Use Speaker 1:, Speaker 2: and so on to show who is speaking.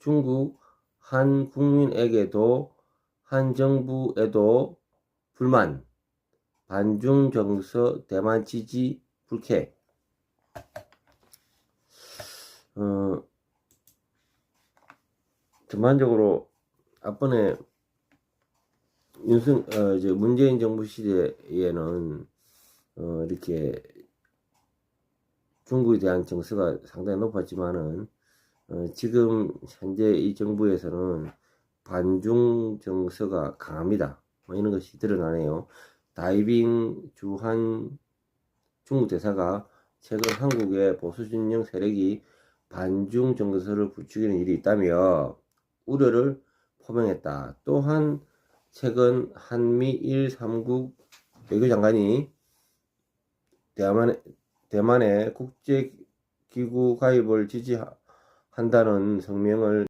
Speaker 1: 중국 한 국민에게도 한 정부에도 불만 반중 정서 대만 지지 불쾌. 어, 전반적으로 앞번에 윤승 어, 이제 문재인 정부 시대에는 어, 이렇게 중국에 대한 정서가 상당히 높았지만은 어, 지금 현재 이 정부에서는 반중 정서가 강합니다. 뭐 이런 것이 드러나네요. 다이빙 주한 중국 대사가 최근 한국의 보수 진영 세력이 반중 정서를 부추기는 일이 있다며 우려를 표명했다. 또한 최근 한미일 3국 외교장관이 대만, 대만의 국제기구 가입을 지지 한다는 성명을